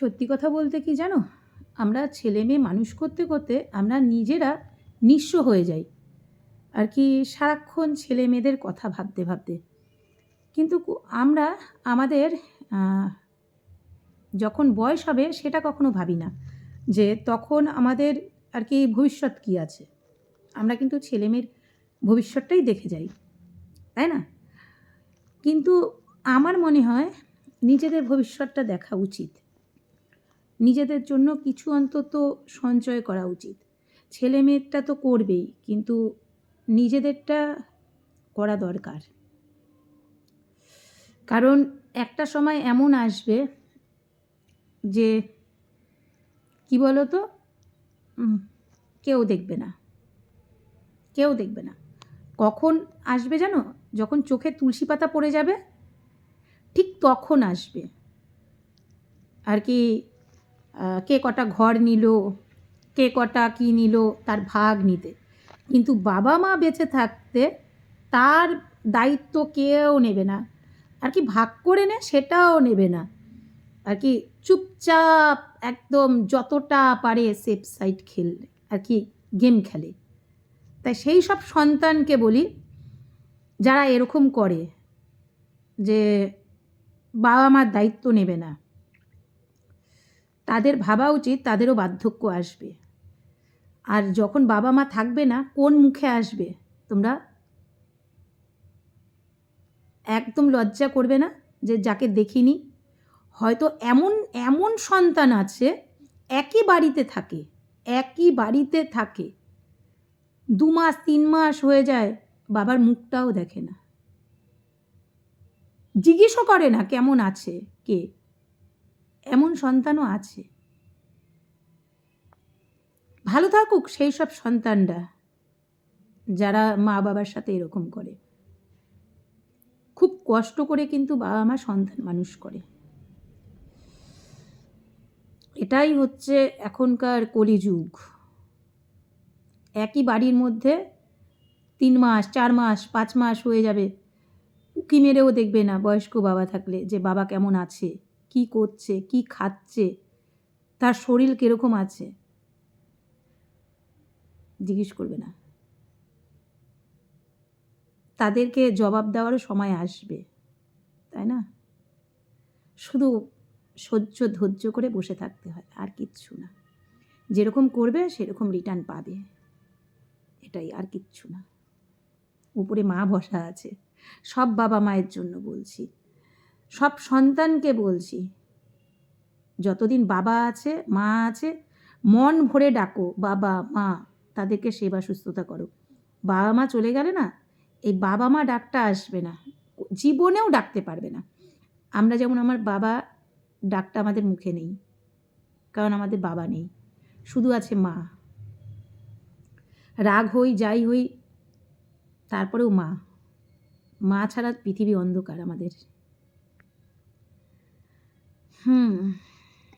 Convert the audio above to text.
সত্যি কথা বলতে কি জানো? আমরা ছেলে মেয়ে মানুষ করতে করতে আমরা নিজেরা নিঃস্ব হয়ে যাই। আর কি সারাক্ষণ ছেলে মেয়েদের কথা ভাবতে ভাবতে। কিন্তু আমরা আমাদের যখন বয়স হবে সেটা কখনো ভাবি না যে তখন আমাদের আর কি ভবিষ্যৎ কী আছে। আমরা কিন্তু ছেলেমেয়ের ভবিষ্যৎটাই দেখে যাই। তাই না? কিন্তু আমার মনে হয় নিজেদের ভবিষ্যৎটা দেখা উচিত। নিজেদের জন্য কিছু অন্তত সঞ্চয় করা উচিত। ছেলে মেয়েরটা তো করবেই, কিন্তু নিজেদেরটা করা দরকার। কারণ একটা সময় এমন আসবে যে, কি বলো তো কেউ দেখবে না। কেউ দেখবে না। কখন আসবে জানো? যখন চোখে তুলসী পাতা পড়ে যাবে, ঠিক তখন আসবে। আর কি কে কটা ঘর নিল, কে কটা কী নিল, তার ভাগ নিতে। কিন্তু বাবা মা বেঁচে থাকতে তার দায়িত্ব কেউ নেবে না। আর কি ভাগ করে নে সেটাও নেবে না। আর কি চুপচাপ একদম যতটা পারে সেফ সাইড খেললে আর কি গেম খেলে। তাই সেই সব সন্তানকে বলি, যারা এরকম করে যে বাবা মার দায়িত্ব নেবে না। তাদের ভাবা উচিত তাদেরও বার্ধক্য আসবে। আর যখন বাবা মা থাকবে না, কোন মুখে আসবে? তোমরা একদম লজ্জা করবে না যে যাকে দেখিনি? হয়তো এমন এমন সন্তান আছে, একই বাড়িতে থাকে, একই বাড়িতে থাকে। দু মাস, তিন মাস হয়ে যায়, বাবার মুখটাও দেখে না। জিজ্ঞেসও করে না কেমন আছে, কে? এমন সন্তানও আছে। ভালো থাকুক সেই সব সন্তানরা, যারা মা বাবার সাথে এরকম করে। খুব কষ্ট করে কিন্তু বাবা মা সন্তান মানুষ করে। এটাই হচ্ছে এখনকার কলিযুগ। একই বাড়ির মধ্যে তিন মাস, চার মাস, পাঁচ মাস হয়ে যাবে। উকি মেরেও দেখবে না বয়স্ক বাবা থাকলে যে বাবা কেমন আছে। কি করছে, কি খাচ্ছে, তার শরীর কীরকম আছে? জিজ্ঞেস করবে না। তাদেরকে জবাব দেওয়ারও সময় আসবে, তাই না? শুধু সহ্য ধৈর্য করে বসে থাকতে হয়, আর কিচ্ছু না। যেরকম করবে, সেরকম রিটার্ন পাবে। এটাই আর কিচ্ছু না। উপরে মা বসা আছে। সব বাবা মায়ের জন্য বলছি। সব সন্তানকে বলছি, যতদিন বাবা আছে, মা আছে, মন ভরে ডাকো, বাবা, মা, তাদেরকে সেবা সুস্থতা করো। বাবা মা চলে গেলে না, এই বাবা মা ডাকটা আসবে না, জীবনেও ডাকতে পারবে না। আমরা যেমন আমার বাবা, ডাকটা আমাদের মুখে নেই, কারণ আমাদের বাবা নেই, শুধু আছে মা। রাগ হই, যাই হই, তারপরেও মা। মা ছাড়া পৃথিবী অন্ধকার আমাদের। 嗯。